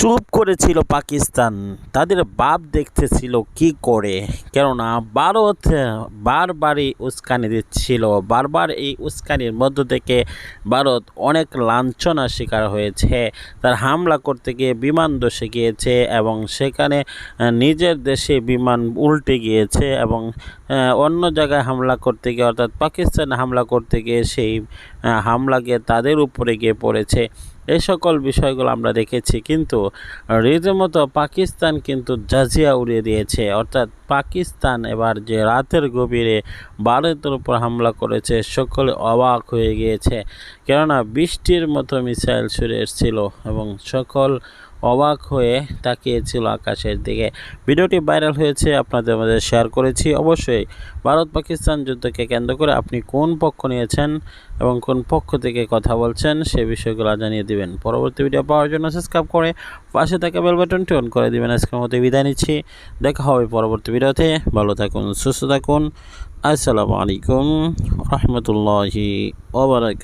চুপ করেছিল পাকিস্তান। তাদের বাপ দেখতেছিল কি করে? কেননা ভারত বারবারই উস্কানি দিচ্ছিল। বারবার এই উস্কানির মধ্য থেকে ভারত অনেক লাঞ্ছনার শিকার হয়েছে। তার হামলা করতে গিয়ে বিমান দোষে গিয়েছে এবং সেখানে নিজের দেশে বিমান উল্টে গিয়েছে এবং অন্য জায়গায় হামলা করতে গিয়ে, অর্থাৎ পাকিস্তানে হামলা করতে গিয়ে সেই হামলা গিয়ে তাদের উপরে গিয়ে পড়েছে। এই সকল বিষয়গুলো আমরা দেখেছি, কিন্তু রীতিমতো পাকিস্তান কিন্তু জাজিয়া উড়িয়ে দিয়েছে। অর্থাৎ পাকিস্তান এবার যে রাতের গভীরে ভারতের উপর হামলা করেছে, সকলে অবাক হয়ে গিয়েছে। কেননা, বৃষ্টির মতো মিসাইল ছুড়ে এসেছিল এবং সকল অবাক হয়ে তাকিয়েছিল আকাশের দিকে। ভিডিওটি ভাইরাল হয়েছে, আপনাদের মধ্যে শেয়ার করেছি। অবশ্যই ভারত পাকিস্তান যুদ্ধকে কেন্দ্র করে আপনি কোন পক্ষ নিয়েছেন এবং কোন পক্ষ থেকে কথা বলছেন সে বিষয়গুলো জানিয়ে দিবেন। পরবর্তী ভিডিও পাওয়ার জন্য সাবস্ক্রাইব করে পাশে থাকা বেল বাটনটি অন করে দিবেন। আজকের মতো বিদায় নিচ্ছি। দেখা হবে পরবর্তী ভিডিওতে ভালো থাকুন, সুস্থ থাকুন। আসসালামু আলাইকুম। রহমতুল্লাহি ওবরাকাত